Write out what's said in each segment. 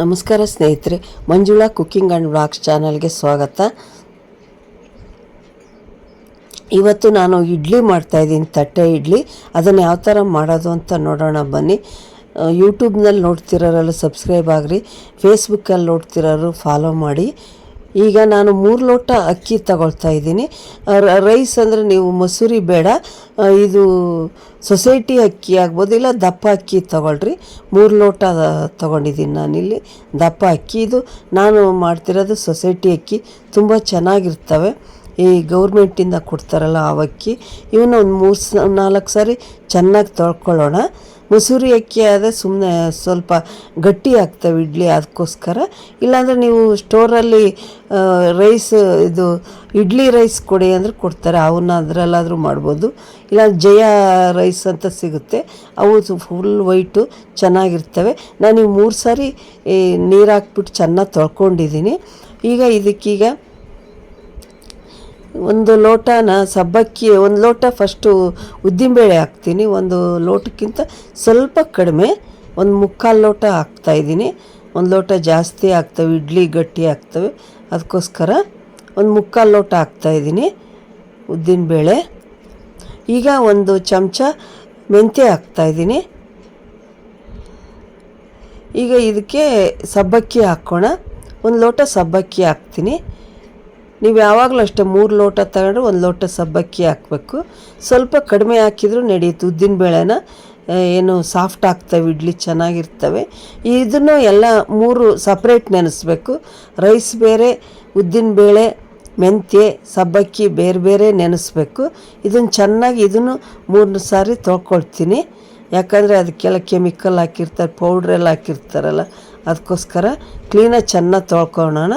ನಮಸ್ಕಾರ ಸ್ನೇಹಿತರೆ, Manjula cooking and vlogs ಚಾನಲ್ಗೆ ಸ್ವಾಗತ. ಇವತ್ತು ನಾನು ಇಡ್ಲಿ ಮಾಡ್ತಾಯಿದ್ದೀನಿ ತಟ್ಟೆ ಇಡ್ಲಿ. ಅದನ್ನು ಯಾವ ಥರ ಮಾಡೋದು ಅಂತ ನೋಡೋಣ, ಬನ್ನಿ. ಯೂಟ್ಯೂಬ್ನಲ್ಲಿ ನೋಡ್ತಿರೋರೆಲ್ಲ ಸಬ್ಸ್ಕ್ರೈಬ್ ಆಗಿರಿ. ಫೇಸ್ಬುಕ್ಕಲ್ಲಿ ನೋಡ್ತಿರೋರು ಫಾಲೋ ಮಾಡಿ. ಈಗ ನಾನು ಮೂರು ಲೋಟ ಅಕ್ಕಿ ತಗೊಳ್ತಾ ಇದ್ದೀನಿ. ರೈಸ್ ಅಂದರೆ ನೀವು ಮಸೂರಿ ಬೇಡ. ಇದು ಸೊಸೈಟಿ ಅಕ್ಕಿ ಆಗ್ಬೋದು, ಇಲ್ಲ ದಪ್ಪ ಅಕ್ಕಿ ತಗೊಳ್ರಿ. ಮೂರು ಲೋಟ ತಗೊಂಡಿದ್ದೀನಿ ನಾನಿಲ್ಲಿ ದಪ್ಪ ಅಕ್ಕಿ. ಇದು ನಾನು ಮಾಡ್ತಿರೋದು ಸೊಸೈಟಿ ಅಕ್ಕಿ. ತುಂಬ ಚೆನ್ನಾಗಿರ್ತವೆ. ಈ ಗೌರ್ಮೆಂಟಿಂದ ಕೊಡ್ತಾರಲ್ಲ ಆ ಅಕ್ಕಿ. ಇವನ್ನ ಒಂದು ಮೂರು ನಾಲ್ಕು ಸಾರಿ ಚೆನ್ನಾಗಿ ತೊಳ್ಕೊಳ್ಳೋಣ. ಮಸೂರಿ ಅಕ್ಕಿ ಆದರೆ ಸುಮ್ಮನೆ ಸ್ವಲ್ಪ ಗಟ್ಟಿ ಆಗ್ತವೆ ಇಡ್ಲಿ ಅದಕ್ಕೋಸ್ಕರ. ಇಲ್ಲಾಂದರೆ ನೀವು ಸ್ಟೋರಲ್ಲಿ ರೈಸ್, ಇದು ಇಡ್ಲಿ ರೈಸ್ ಕೊಡಿ ಅಂದರೆ ಕೊಡ್ತಾರೆ. ಅವನ್ನ ಅದರಲ್ಲಾದರೂ ಮಾಡ್ಬೋದು. ಇಲ್ಲ, ಜಯ ರೈಸ್ ಅಂತ ಸಿಗುತ್ತೆ. ಅವು ಫುಲ್ ವೈಟು, ಚೆನ್ನಾಗಿರ್ತವೆ. ನಾನು ಮೂರು ಸಾರಿ ನೀರು ಹಾಕ್ಬಿಟ್ಟು ಚೆನ್ನಾಗಿ ತೊಳ್ಕೊಂಡಿದ್ದೀನಿ. ಈಗ ಇದಕ್ಕೀಗ ಒಂದು ಲೋಟನ ಸಬ್ಬಕ್ಕಿ ಒಂದು ಲೋಟ ಫಸ್ಟು ಉದ್ದಿನಬೇಳೆ ಹಾಕ್ತೀನಿ. ಒಂದು ಲೋಟಕ್ಕಿಂತ ಸ್ವಲ್ಪ ಕಡಿಮೆ ಒಂದು ಮುಕ್ಕಾಲು ಲೋಟ ಹಾಕ್ತಾಯಿದ್ದೀನಿ ಒಂದು ಲೋಟ ಜಾಸ್ತಿ ಆಗ್ತವೆ, ಇಡ್ಲಿ ಗಟ್ಟಿ ಆಗ್ತವೆ. ಅದಕ್ಕೋಸ್ಕರ ಒಂದು ಮುಕ್ಕಾಲು ಲೋಟ ಹಾಕ್ತಾಯಿದ್ದೀನಿ ಉದ್ದಿನಬೇಳೆ. ಈಗ ಒಂದು ಚಮಚ ಮೆಂತ್ಯ ಹಾಕ್ತಾಯಿದ್ದೀನಿ ಈಗ ಇದಕ್ಕೆ ಸಬ್ಬಕ್ಕಿ ಹಾಕ್ಕೋಣ ಒಂದು ಲೋಟ ಸಬ್ಬಕ್ಕಿ ಹಾಕ್ತೀನಿ. ನೀವು ಯಾವಾಗಲೂ ಅಷ್ಟೇ ಮೂರು ಲೋಟ ತಗೊಂಡ್ರೆ ಒಂದು ಲೋಟ ಸಬ್ಬಕ್ಕಿ ಹಾಕಬೇಕು. ಸ್ವಲ್ಪ ಕಡಿಮೆ ಹಾಕಿದರೂ ನಡೆಯುತ್ತೆ ಉದ್ದಿನ ಬೇಳೆನ ಏನು ಸಾಫ್ಟ್ ಆಗ್ತವೆ, ಇಡ್ಲಿ ಚೆನ್ನಾಗಿರ್ತವೆ. ಇದನ್ನು ಎಲ್ಲ ಮೂರು ಸಪ್ರೇಟ್ ನೆನೆಸ್ಬೇಕು. ರೈಸ್ ಬೇರೆ, ಉದ್ದಿನ ಬೇಳೆ, ಮೆಂತ್ಯ, ಸಬ್ಬಕ್ಕಿ ಬೇರೆ ಬೇರೆ ನೆನೆಸ್ಬೇಕು. ಇದನ್ನು ಚೆನ್ನಾಗಿ ಇದನ್ನು ಮೂರು ಸಾರಿ ತೊಳ್ಕೊಳ್ತೀನಿ. ಯಾಕಂದರೆ ಅದಕ್ಕೆಲ್ಲ ಕೆಮಿಕಲ್ ಹಾಕಿರ್ತಾರೆ ಪೌಡ್ರೆಲ್ಲ ಹಾಕಿರ್ತಾರಲ್ಲ, ಅದಕ್ಕೋಸ್ಕರ ಕ್ಲೀನಾಗಿ ಚೆನ್ನಾಗಿ ತೊಳ್ಕೊಳ್ಳೋಣ.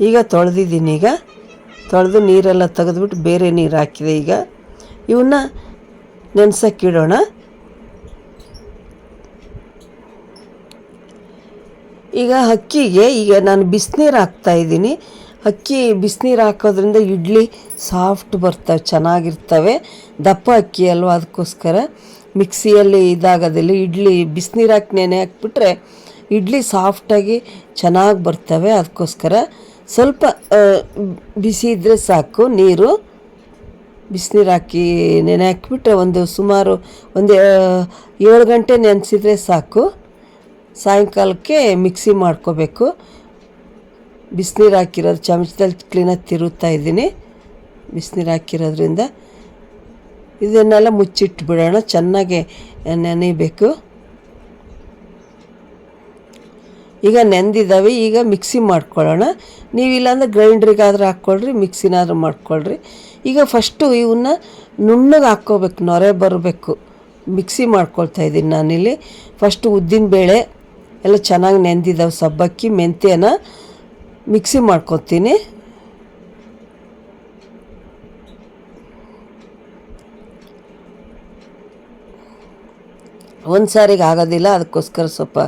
ಈಗ ತೊಳೆದಿದ್ದೀನಿ ಈಗ. ತೊಳೆದು ನೀರೆಲ್ಲ ತೆಗೆದ್ಬಿಟ್ಟು ಬೇರೆ ನೀರು ಹಾಕಿದೆ ಈಗ. ಇವನ್ನ ನೆನೆಸಕ್ಕಿಡೋಣ. ಈಗ ಅಕ್ಕಿಗೆ ಈಗ ನಾನು ಬಿಸಿನೀರು ಹಾಕ್ತಾ ಇದ್ದೀನಿ. ಅಕ್ಕಿ ಬಿಸಿನೀರು ಹಾಕೋದ್ರಿಂದ ಇಡ್ಲಿ ಸಾಫ್ಟ್ ಬರ್ತವೆ, ಚೆನ್ನಾಗಿರ್ತವೆ. ದಪ್ಪ ಅಕ್ಕಿ ಅಲ್ವ ಅದಕ್ಕೋಸ್ಕರ. ಮಿಕ್ಸಿಯಲ್ಲಿ ಇದಾಗೋದಿಲ್ಲ. ಇಡ್ಲಿ ಬಿಸಿನೀರು ಹಾಕಿ ನೆನೆ ಹಾಕ್ಬಿಟ್ರೆ ಇಡ್ಲಿ ಸಾಫ್ಟಾಗಿ ಚೆನ್ನಾಗಿ ಬರ್ತವೆ ಅದಕ್ಕೋಸ್ಕರ. ಸ್ವಲ್ಪ ಬಿಸಿ ಇದ್ದರೆ ಸಾಕು, ನೀರು. ಬಿಸಿನೀರು ಹಾಕಿ ನೆನೆ ಹಾಕಿಬಿಟ್ರೆ ಒಂದು ಸುಮಾರು ಒಂದು ಏಳು ಗಂಟೆ ನೆನೆಸಿದ್ರೆ ಸಾಕು. ಸಾಯಂಕಾಲಕ್ಕೆ ಮಿಕ್ಸಿ ಮಾಡ್ಕೋಬೇಕು. ಬಿಸಿನೀರು ಹಾಕಿರೋದು, ಚಮಚದಲ್ಲಿ ಕ್ಲೀನಾಗಿ ತಿರುತ್ತಾ ಇದ್ದೀನಿ. ಬಿಸಿನೀರು ಹಾಕಿರೋದ್ರಿಂದ ಇದನ್ನೆಲ್ಲ ಮುಚ್ಚಿಟ್ಬಿಡೋಣ, ಚೆನ್ನಾಗಿ ನೆನೆಯಬೇಕು ಈಗ ನೆಂದಿದ್ದಾವೆ, ಈಗ ಮಿಕ್ಸಿ ಮಾಡ್ಕೊಳ್ಳೋಣ. ನೀವು ಇಲ್ಲಾಂದ್ರೆ ಗ್ರೈಂಡ್ರಿಗಾದ್ರೂ ಹಾಕ್ಕೊಳ್ರಿ ಮಿಕ್ಸಿನಾದ್ರೂ ಮಾಡ್ಕೊಳ್ರಿ. ಈಗ ಫಸ್ಟು ಇವನ್ನ ನುಣ್ಣಗೆ ಹಾಕ್ಕೋಬೇಕು, ನೊರೆ ಬರಬೇಕು. ಮಿಕ್ಸಿ ಮಾಡ್ಕೊಳ್ತಾ ಇದ್ದೀನಿ ನಾನಿಲ್ಲಿ. ಫಸ್ಟು ಉದ್ದಿನ ಬೇಳೆ, ಎಲ್ಲ ಚೆನ್ನಾಗಿ ನೆಂದಿದ್ದಾವೆ ಸಬ್ಬಕ್ಕಿ, ಮೆಂತ್ಯನ ಮಿಕ್ಸಿ ಮಾಡ್ಕೊತೀನಿ. ಒಂದು ಸಾರಿಗೆ ಆಗೋದಿಲ್ಲ, ಅದಕ್ಕೋಸ್ಕರ ಸ್ವಲ್ಪ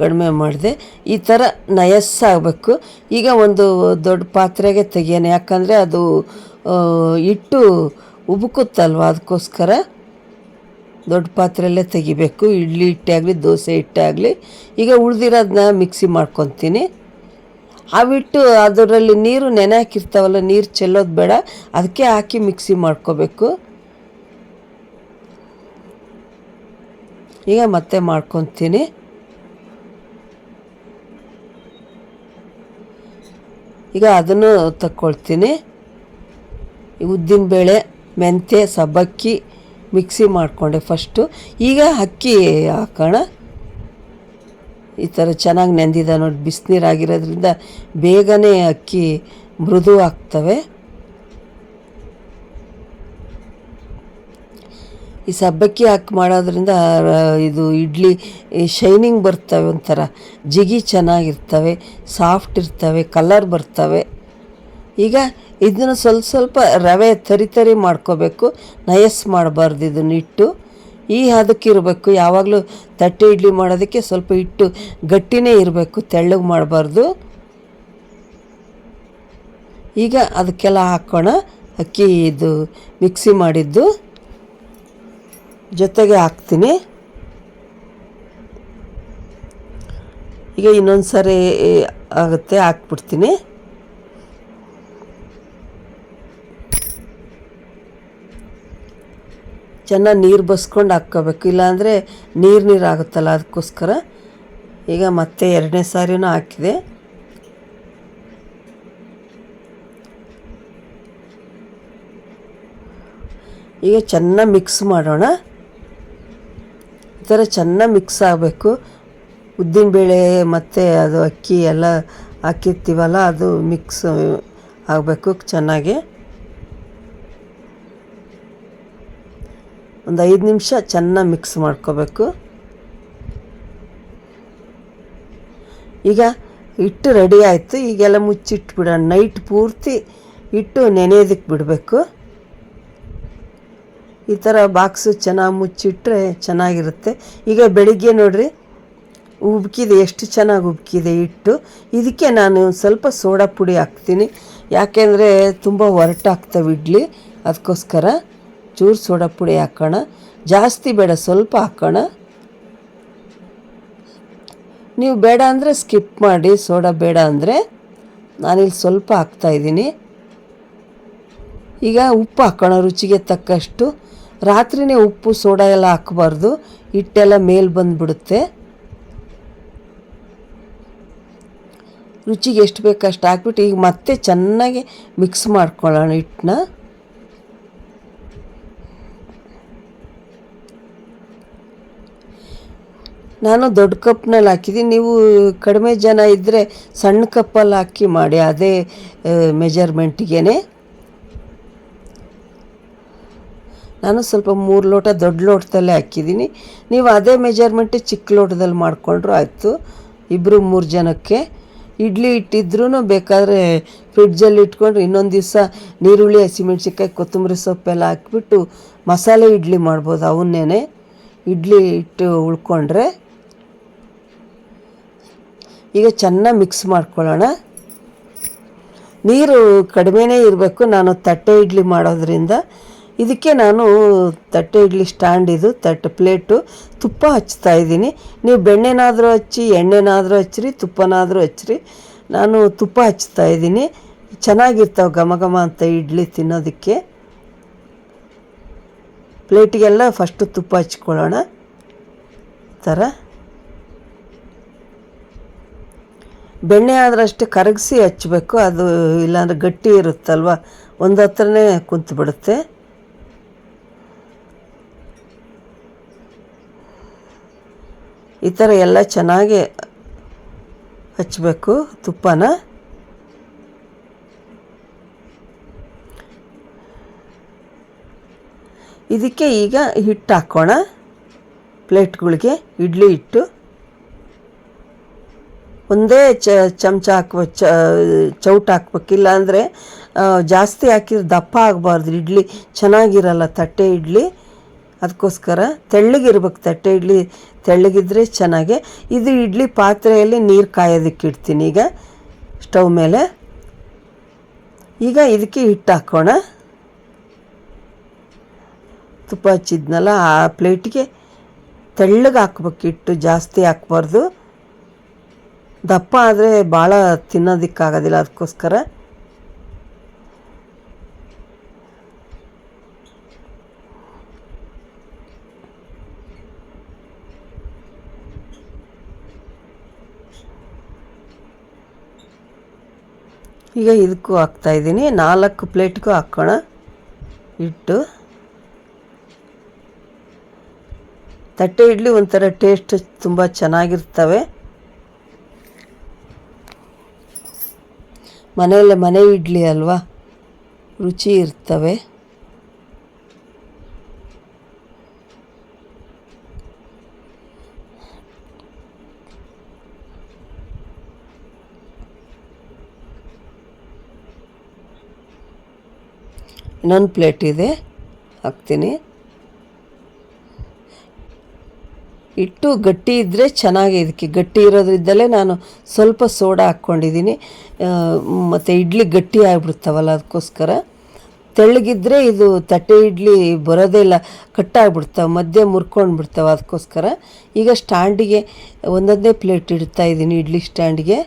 ಕಡಿಮೆ ಮಾಡಿದೆ. ಈ ಥರ ನಯಸ್ಸಾಗಬೇಕು ಈಗ ಒಂದು ದೊಡ್ಡ ಪಾತ್ರೆಗೆ ತೆಗಿಯೋಣ. ಯಾಕಂದರೆ ಅದು ಇಟ್ಟು ಉಬುಕುತ್ತಲ್ವ? ಅದಕ್ಕೋಸ್ಕರ ದೊಡ್ಡ ಪಾತ್ರೆಯಲ್ಲೇ ತೆಗಿಬೇಕು. ಇಡ್ಲಿ ಹಿಟ್ಟಾಗಲಿ ದೋಸೆ ಹಿಟ್ಟಾಗಲಿ ಈಗ ಉಳಿದಿರೋದನ್ನ ಮಿಕ್ಸಿ ಮಾಡ್ಕೊತೀನಿ. ಅವಿಟ್ಟು ಅದರಲ್ಲಿ ನೀರು ನೆನೆ ಹಾಕಿರ್ತಾವಲ್ಲ, ನೀರು ಚೆಲ್ಲೋದು ಬೇಡ. ಅದಕ್ಕೆ ಹಾಕಿ ಮಿಕ್ಸಿ ಮಾಡ್ಕೋಬೇಕು. ಈಗ ಮತ್ತೆ ಮಾಡ್ಕೊತೀನಿ. ಈಗ ಅದನ್ನು ತಕ್ಕೊಳ್ತೀನಿ. ಉದ್ದಿನಬೇಳೆ ಮೆಂತ್ಯ, ಸಬ್ಬಕ್ಕಿ ಮಿಕ್ಸಿ ಮಾಡಿಕೊಂಡೆ ಫಸ್ಟು ಈಗ ಅಕ್ಕಿ ಹಾಕೋಣ. ಈ ಥರ ಚೆನ್ನಾಗಿ ನೆಂದಿದೆ ನೋಡಿ ಬಿಸಿನೀರು ಆಗಿರೋದ್ರಿಂದ ಬೇಗನೆ ಅಕ್ಕಿ ಮೃದು ಆಗ್ತವೆ. ಈ ಸಬ್ಬಕ್ಕಿ ಹಾಕಿ ಮಾಡೋದ್ರಿಂದ ಇದು ಇಡ್ಲಿ ಶೈನಿಂಗ್ ಬರ್ತವೆ ಒಂಥರ. ಜಿಗಿ ಚೆನ್ನಾಗಿರ್ತವೆ, ಸಾಫ್ಟ್ ಇರ್ತವೆ, ಕಲರ್ ಬರ್ತವೆ. ಈಗ ಇದನ್ನು ಸ್ವಲ್ಪ ಸ್ವಲ್ಪ ರವೆ ತರಿ ತರಿ ಮಾಡ್ಕೋಬೇಕು, ನಯಸ್ ಮಾಡಬಾರ್ದು ಇದನ್ನು ಇಟ್ಟು ಈ ಹದಕ್ಕಿರಬೇಕು ಯಾವಾಗಲೂ ತಟ್ಟೆ ಇಡ್ಲಿ ಮಾಡೋದಕ್ಕೆ ಸ್ವಲ್ಪ ಹಿಟ್ಟು ಗಟ್ಟಿನೇ ಇರಬೇಕು, ತೆಳ್ಳಗೆ ಮಾಡಬಾರ್ದು. ಈಗ ಅದಕ್ಕೆಲ್ಲ ಹಾಕೋಣ, ಅಕ್ಕಿ ಇದು ಮಿಕ್ಸಿ ಮಾಡಿದ್ದು. ಜೊತೆಗೆ ಹಾಕ್ತೀನಿ. ಈಗ ಇನ್ನೊಂದು ಸಾರಿ ಆಗುತ್ತೆ, ಹಾಕ್ಬಿಡ್ತೀನಿ. ಚೆನ್ನಾಗಿ ನೀರು ಬಸ್ಕೊಂಡು ಹಾಕ್ಕೋಬೇಕು. ಇಲ್ಲಾಂದರೆ ನೀರು ನೀರು ಆಗುತ್ತಲ್ಲ ಅದಕ್ಕೋಸ್ಕರ. ಈಗ ಮತ್ತೆ ಎರಡನೇ ಸಾರಿನೂ ಹಾಕಿದೆ. ಈಗ ಚೆನ್ನಾಗಿ ಮಿಕ್ಸ್ ಮಾಡೋಣ. ಥರ ಚೆನ್ನಾಗಿ ಮಿಕ್ಸ್ ಆಗಬೇಕು. ಉದ್ದಿನಬೇಳೆ ಮತ್ತು ಅದು ಅಕ್ಕಿ ಎಲ್ಲ ಹಾಕಿರ್ತೀವಲ್ಲ, ಅದು ಮಿಕ್ಸ್ ಆಗಬೇಕು ಚೆನ್ನಾಗಿ. ಒಂದು ಐದು ನಿಮಿಷ ಚೆನ್ನಾಗಿ ಮಿಕ್ಸ್ ಮಾಡ್ಕೋಬೇಕು. ಈಗ ಹಿಟ್ಟು ರೆಡಿ ಆಯಿತು, ಈಗೆಲ್ಲ ಮುಚ್ಚಿಟ್ಬಿಡೋಣ. ನೈಟ್ ಪೂರ್ತಿ ಹಿಟ್ಟು ನೆನೆಯೋದಕ್ಕೆ ಬಿಡಬೇಕು. ಈ ಥರ ಬಾಕ್ಸು ಚೆನ್ನಾಗಿ ಮುಚ್ಚಿಟ್ರೆ ಚೆನ್ನಾಗಿರುತ್ತೆ. ಈಗ ಬೆಳಿಗ್ಗೆ ನೋಡಿರಿ, ಉಬ್ಕಿದೆ, ಎಷ್ಟು ಚೆನ್ನಾಗಿ ಉಬ್ಕಿದೆ ಇಟ್ಟು ಇದಕ್ಕೆ ನಾನು ಸ್ವಲ್ಪ ಸೋಡಾ ಪುಡಿ ಹಾಕ್ತೀನಿ. ಯಾಕೆಂದರೆ ತುಂಬ ಒರಟಾಗ್ತವೆ ಇಡ್ಲಿ. ಅದಕ್ಕೋಸ್ಕರ ಚೂರು ಸೋಡಾ ಪುಡಿ ಹಾಕೋಣ. ಜಾಸ್ತಿ ಬೇಡ, ಸ್ವಲ್ಪ ಹಾಕೋಣ. ನೀವು ಬೇಡ ಅಂದರೆ ಸ್ಕಿಪ್ ಮಾಡಿ, ಸೋಡಾ ಬೇಡ ಅಂದರೆ. ನಾನಿಲ್ಲಿ ಸ್ವಲ್ಪ ಹಾಕ್ತಾಯಿದ್ದೀನಿ ಈಗ ಉಪ್ಪು ಹಾಕೋಣ, ರುಚಿಗೆ ತಕ್ಕಷ್ಟು. ರಾತ್ರಿನೇ ಉಪ್ಪು, ಸೋಡಾ ಎಲ್ಲ ಹಾಕಬಾರ್ದು. ಹಿಟ್ಟೆಲ್ಲ ಮೇಲೆ ಬಂದುಬಿಡುತ್ತೆ. ರುಚಿಗೆ ಎಷ್ಟು ಬೇಕು ಅಷ್ಟು ಹಾಕ್ಬಿಟ್ಟು ಈಗ ಮತ್ತೆ ಚೆನ್ನಾಗಿ ಮಿಕ್ಸ್ ಮಾಡ್ಕೊಳ್ಳೋಣ ಹಿಟ್ಟನ್ನ. ನಾನು ದೊಡ್ಡ ಕಪ್ನಲ್ಲಿ ಹಾಕಿದ್ದೀನಿ. ನೀವು ಕಡಿಮೆ ಜನ ಇದ್ದರೆ ಸಣ್ಣ ಕಪ್ಪಲ್ಲಿ ಹಾಕಿ ಮಾಡಿ, ಅದೇ ಮೆಜರ್ಮೆಂಟಿಗೆ ನಾನು ಸ್ವಲ್ಪ ಮೂರು ಲೋಟ ದೊಡ್ಡ ಲೋಟದಲ್ಲೇ ಹಾಕಿದ್ದೀನಿ. ನೀವು ಅದೇ ಮೆಜರ್ಮೆಂಟ್ ಚಿಕ್ಕ ಲೋಟದಲ್ಲಿ ಮಾಡಿಕೊಂಡ್ರು ಆಯಿತು. ಇಬ್ಬರು ಮೂರು ಜನಕ್ಕೆ ಇಡ್ಲಿ ಇಟ್ಟಿದ್ರೂ ಬೇಕಾದರೆ ಫ್ರಿಡ್ಜಲ್ಲಿ ಇಟ್ಕೊಂಡ್ರೆ ಇನ್ನೊಂದು ದಿವಸ ನೀರುಳ್ಳಿ ಹಸಿಮೆಣ್ಸಿಕಾಯಿ ಕೊತ್ತಂಬರಿ ಸೊಪ್ಪೆಲ್ಲ ಹಾಕಿಬಿಟ್ಟು ಮಸಾಲೆ ಇಡ್ಲಿ ಮಾಡ್ಬೋದು ಅವನ್ನೇ ಇಡ್ಲಿ ಇಟ್ಟು ಉಳ್ಕೊಂಡ್ರೆ ಈಗ ಚೆನ್ನಾಗಿ ಮಿಕ್ಸ್ ಮಾಡ್ಕೊಳ್ಳೋಣ. ನೀರು ಕಡಿಮೆನೇ ಇರಬೇಕು. ನಾನು ತಟ್ಟೆ ಇಡ್ಲಿ ಮಾಡೋದ್ರಿಂದ ಇದಕ್ಕೆ ನಾನು ತಟ್ಟೆ ಇಡ್ಲಿ ಸ್ಟ್ಯಾಂಡ್ ಇದು, ತಟ್ಟೆ ಪ್ಲೇಟು, ತುಪ್ಪ ಹಚ್ತಾ ಇದ್ದೀನಿ. ನೀವು ಬೆಣ್ಣೆನಾದರೂ ಹಚ್ಚಿ, ಎಣ್ಣೆನಾದರೂ ಹಚ್ಚಿರಿ, ತುಪ್ಪನಾದರೂ ಹಚ್ಚಿರಿ. ನಾನು ತುಪ್ಪ ಹಚ್ತಾ ಇದ್ದೀನಿ. ಚೆನ್ನಾಗಿರ್ತಾವೆ ಘಮ ಘಮ ಅಂತ ಇಡ್ಲಿ ತಿನ್ನೋದಕ್ಕೆ. ಪ್ಲೇಟಿಗೆಲ್ಲ ಫಸ್ಟು ತುಪ್ಪ ಹಚ್ಕೊಳ್ಳೋಣ. ಥರ ಬೆಣ್ಣೆ ಆದ್ರಷ್ಟೇ ಕರಗಿಸಿ ಹಚ್ಚಬೇಕು. ಅದು ಇಲ್ಲಾಂದ್ರೆ ಗಟ್ಟಿ ಇರುತ್ತಲ್ವ? ಒಂದು ಹತ್ರನೇ ಕುಂತು ಬಿಡುತ್ತೆ ಈ ಥರ ಎಲ್ಲ ಚೆನ್ನಾಗಿ ಹಚ್ಚಬೇಕು ತುಪ್ಪನ. ಇದಕ್ಕೆ ಈಗ ಹಿಟ್ಟು ಹಾಕೋಣ. ಪ್ಲೇಟ್ಗಳಿಗೆ ಇಡ್ಲಿ ಹಿಟ್ಟು. ಒಂದೇ ಚ ಚಮಚ ಹಾಕ್ಬ ಚೌಟ್ ಹಾಕ್ಬೇಕಿಲ್ಲ ಅಂದರೆ ಜಾಸ್ತಿ ಹಾಕಿದ್ರೆ ದಪ್ಪ ಆಗಬಾರ್ದು. ಇಡ್ಲಿ ಚೆನ್ನಾಗಿರಲ್ಲ, ತಟ್ಟೆ ಇಡ್ಲಿ. ಅದಕ್ಕೋಸ್ಕರ ತೆಳ್ಳಗಿರ್ಬೇಕು, ತಟ್ಟೆ ಇಡ್ಲಿ ತೆಳ್ಳಗಿದ್ರೆ ಚೆನ್ನಾಗೆ. ಇದು ಇಡ್ಲಿ ಪಾತ್ರೆಯಲ್ಲಿ ನೀರು ಕಾಯೋದಕ್ಕೆ ಇಡ್ತೀನಿ ಈಗ. ಸ್ಟವ್ ಮೇಲೆ. ಈಗ ಇದಕ್ಕೆ ಹಿಟ್ಟು ಹಾಕೋಣ. ತುಪ್ಪ ಹಚ್ಚಿದ್ನಲ್ಲ, ಆ ಪ್ಲೇಟಿಗೆ ತೆಳ್ಳಗೆ ಹಾಕ್ಬೇಕು, ಹಿಟ್ಟು ಜಾಸ್ತಿ ಹಾಕ್ಬಾರ್ದು. ದಪ್ಪ ಆದರೆ ಭಾಳ ತಿನ್ನೋದಕ್ಕಾಗೋದಿಲ್ಲ, ಅದಕ್ಕೋಸ್ಕರ ಈಗ ಇದಕ್ಕೂ ಹಾಕ್ತಾಯಿದ್ದೀನಿ ನಾಲ್ಕು ಪ್ಲೇಟ್ಗೂ ಹಾಕೋಣ. ಇಟ್ಟು ತಟ್ಟೆ ಇಡ್ಲಿ ಒಂಥರ ಟೇಸ್ಟ್ ತುಂಬ ಚೆನ್ನಾಗಿರ್ತವೆ. ಮನೆಯಲ್ಲೇ ಮನೆ ಇಡ್ಲಿ ಅಲ್ವಾ? ರುಚಿ ಇರ್ತವೆ. ಇನ್ನೊಂದು ಪ್ಲೇಟ್ ಇದೆ. ಹಾಕ್ತೀನಿ. ಹಿಟ್ಟು ಗಟ್ಟಿ ಇದ್ದರೆ ಚೆನ್ನಾಗಿ ಇದಕ್ಕೆ ಗಟ್ಟಿ ಇರೋದ್ರಿಂದಲೇ ನಾನು ಸ್ವಲ್ಪ ಸೋಡಾ ಹಾಕ್ಕೊಂಡಿದ್ದೀನಿ. ಮತ್ತು ಇಡ್ಲಿ ಗಟ್ಟಿ ಆಗಿಬಿಡ್ತಾವಲ್ಲ ಅದಕ್ಕೋಸ್ಕರ. ತೆಳ್ಳಗಿದ್ರೆ ಇದು ತಟ್ಟೆ ಇಡ್ಲಿ ಬರೋದೇ ಇಲ್ಲ, ಕಟ್ಟಾಗ್ಬಿಡ್ತಾವೆ, ಮಧ್ಯೆ ಮುರ್ಕೊಂಡು ಬಿಡ್ತಾವೆ ಅದಕ್ಕೋಸ್ಕರ. ಈಗ ಸ್ಟ್ಯಾಂಡಿಗೆ ಒಂದೊಂದೇ ಪ್ಲೇಟ್ ಇಡ್ತಾ ಇದ್ದೀನಿ ಇಡ್ಲಿ ಸ್ಟ್ಯಾಂಡಿಗೆ.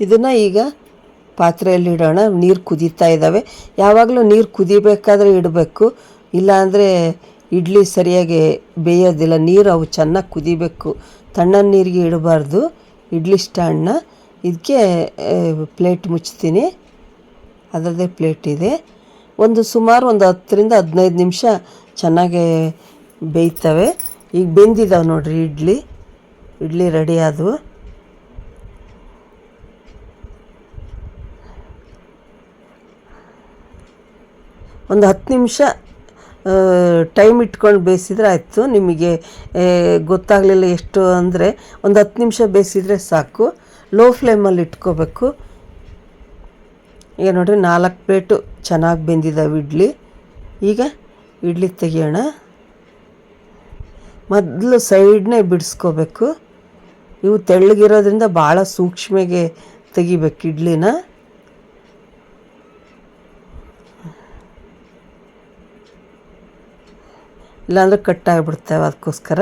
ಇದನ್ನು ಈಗ ಪಾತ್ರೆಯಲ್ಲಿ ಇಡೋಣ. ನೀರು ಕುದೀತಾ ಇದ್ದಾವೆ ಯಾವಾಗಲೂ ನೀರು ಕುದಿಬೇಕಾದ್ರೆ ಇಡಬೇಕು. ಇಲ್ಲಾಂದರೆ ಇಡ್ಲಿ ಸರಿಯಾಗಿ ಬೇಯೋದಿಲ್ಲ. ನೀರು ಅವು ಚೆನ್ನಾಗಿ ಕುದಿಬೇಕು. ತಣ್ಣನ ನೀರಿಗೆ ಇಡಬಾರ್ದು. ಇಡ್ಲಿ ಸ್ಟ್ಯಾಂಡ್ನ. ಇದಕ್ಕೆ ಪ್ಲೇಟ್ ಮುಚ್ತೀನಿ. ಅದರದ್ದೇ ಪ್ಲೇಟ್ ಇದೆ. ಒಂದು ಸುಮಾರು ಒಂದು ಹತ್ತರಿಂದ ಹದಿನೈದು ನಿಮಿಷ ಚೆನ್ನಾಗಿ ಬೇಯ್ತವೆ. ಈಗ ಬೆಂದಿದ್ದಾವೆ ನೋಡಿರಿ ಇಡ್ಲಿ. ಇಡ್ಲಿ ರೆಡಿ ಆದವು. ಒಂದು ಹತ್ತು ನಿಮಿಷ ಟೈಮ್ ಇಟ್ಕೊಂಡು ಬೇಯಿಸಿದ್ರೆ ಆಯಿತು. ನಿಮಗೆ ಗೊತ್ತಾಗಲಿಲ್ಲ ಎಷ್ಟು ಅಂದರೆ ಒಂದು ಹತ್ತು ನಿಮಿಷ ಬೇಯಿಸಿದ್ರೆ ಸಾಕು. ಲೋ ಫ್ಲೇಮಲ್ಲಿ ಇಟ್ಕೋಬೇಕು. ಈಗ ನೋಡಿರಿ ನಾಲ್ಕು ಪ್ಲೇಟು ಚೆನ್ನಾಗಿ ಬೆಂದಿದ್ದಾವೆ ಇಡ್ಲಿ. ಈಗ ಇಡ್ಲಿ ತೆಗಿಯೋಣ. ಮೊದಲು ಸೈಡ್ನೇ ಬಿಡಿಸ್ಕೋಬೇಕು. ಇವು ತೆಳ್ಳಗಿರೋದ್ರಿಂದ ಭಾಳ ಸೂಕ್ಷ್ಮೆಗೆ ತೆಗಿಬೇಕು ಇಡ್ಲಿನ. ಇಲ್ಲಾಂದ್ರೆ ಕಟ್ಟಾಗಿಬಿಡ್ತವೆ ಅದಕ್ಕೋಸ್ಕರ.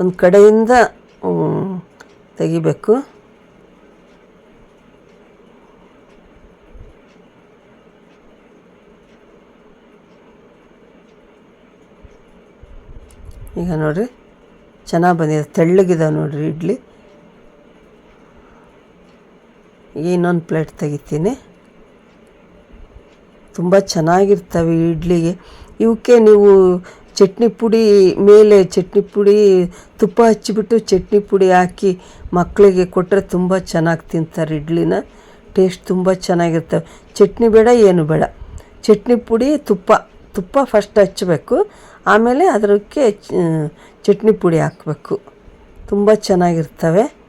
ಒಂದು ಕಡೆಯಿಂದ ತೆಗಿಬೇಕು. ಈಗ ನೋಡಿರಿ ಚೆನ್ನಾಗಿ ಬಂದಿದೆ. ತೆಳ್ಳಗಿದಾವೆ ನೋಡಿರಿ ಇಡ್ಲಿ ಈಗ ಇನ್ನೊಂದು ಪ್ಲೇಟ್ ತೆಗಿತೀನಿ. ತುಂಬ ಚೆನ್ನಾಗಿರ್ತವೆ ಇಡ್ಲಿಗೆ. ಇವಕ್ಕೆ ನೀವು ಚಟ್ನಿ ಪುಡಿ ಮೇಲೆ ಚಟ್ನಿ ಪುಡಿ ತುಪ್ಪ ಹಚ್ಚಿಬಿಟ್ಟು ಚಟ್ನಿ ಪುಡಿ ಹಾಕಿ ಮಕ್ಕಳಿಗೆ ಕೊಟ್ಟರೆ ತುಂಬ ಚೆನ್ನಾಗಿ ತಿಂತಾರೆ ಇಡ್ಲಿನ. ಟೇಸ್ಟ್ ತುಂಬ ಚೆನ್ನಾಗಿರ್ತವೆ. ಚಟ್ನಿ ಬೇಡ, ಏನು ಬೇಡ. ಚಟ್ನಿ ಪುಡಿ, ತುಪ್ಪ. ತುಪ್ಪ ಫಸ್ಟ್ ಹಚ್ಚಬೇಕು. ಆಮೇಲೆ ಅದಕ್ಕೆ ಚಟ್ನಿ ಪುಡಿ ಹಾಕಬೇಕು. ತುಂಬ ಚೆನ್ನಾಗಿರ್ತವೆ.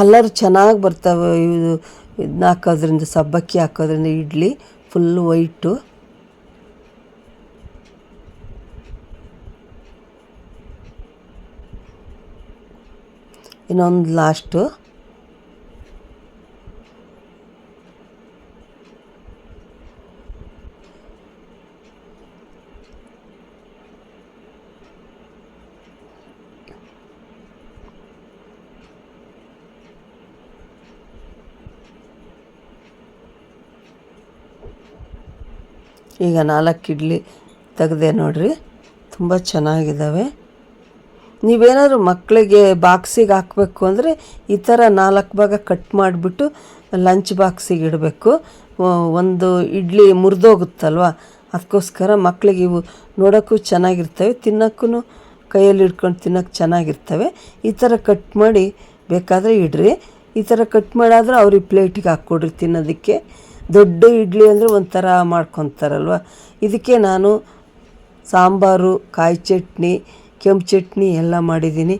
ಕಲರ್ ಚೆನ್ನಾಗಿ ಬರ್ತವೆ ಇದು ಇದನ್ನ ಹಾಕೋದ್ರಿಂದ ಸಬ್ಬಕ್ಕಿ ಹಾಕೋದ್ರಿಂದ ಇಡ್ಲಿ ಫುಲ್ಲು ವೈಟು ಇನ್ನೊಂದು ಲಾಸ್ಟು ಈಗ ನಾಲ್ಕು ಇಡ್ಲಿ ತೆಗ್ದೆ ನೋಡ್ರಿ. ತುಂಬ ಚೆನ್ನಾಗಿದ್ದಾವೆ ನೀವೇನಾದ್ರೂ ಮಕ್ಕಳಿಗೆ ಬಾಕ್ಸಿಗೆ ಹಾಕಬೇಕು ಅಂದರೆ ಈ ಥರ ನಾಲ್ಕು ಭಾಗ ಕಟ್ ಮಾಡಿಬಿಟ್ಟು ಲಂಚ್ ಬಾಕ್ಸಿಗೆ ಇಡಬೇಕು. ಒಂದು ಇಡ್ಲಿ ಮುರಿದೋಗುತ್ತಲ್ವ? ಅದಕ್ಕೋಸ್ಕರ ಮಕ್ಕಳಿಗೆ ಇವು ನೋಡೋಕ್ಕೂ ಚೆನ್ನಾಗಿರ್ತವೆ ತಿನ್ನೋಕ್ಕೂ ಕೈಯಲ್ಲಿ ಹಿಡ್ಕೊಂಡು ತಿನ್ನೋಕ್ಕೆ ಚೆನ್ನಾಗಿರ್ತವೆ. ಈ ಥರ ಕಟ್ ಮಾಡಿ ಬೇಕಾದರೆ ಇಡ್ರಿ. ಈ ಥರ ಕಟ್ ಮಾಡಾದ್ರೆ ಅವ್ರಿಗೆ ಪ್ಲೇಟಿಗೆ ಹಾಕ್ಕೊಡ್ರಿ ತಿನ್ನೋದಕ್ಕೆ. ದೊಡ್ಡ ಇಡ್ಲಿ ಅಂದರೆ ಒಂಥರ ಮಾಡ್ಕೊತಾರಲ್ವ? ಇದಕ್ಕೆ ನಾನು ಸಾಂಬಾರು, ಕಾಯಿ ಚಟ್ನಿ, ಕೆಂಪು ಚಟ್ನಿ ಎಲ್ಲ ಮಾಡಿದ್ದೀನಿ.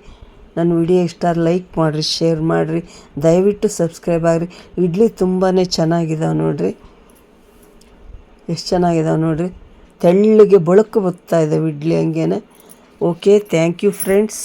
ನನ್ನ ವಿಡಿಯೋ ಇಷ್ಟ ಲೈಕ್ ಮಾಡಿರಿ, ಶೇರ್ ಮಾಡಿರಿ. ದಯವಿಟ್ಟು ಸಬ್ಸ್ಕ್ರೈಬ್ ಆಗಿರಿ. ಇಡ್ಲಿ ತುಂಬಾ ಚೆನ್ನಾಗಿದಾವೆ ನೋಡಿರಿ. ಎಷ್ಟು ಚೆನ್ನಾಗಿದಾವೆ ನೋಡಿರಿ. ತೆಳ್ಳಗೆ ಬಳಕು ಬರ್ತಾ ಇದ್ದಾವೆ ಇಡ್ಲಿ ಹಂಗೇನೆ. Okay thank you friends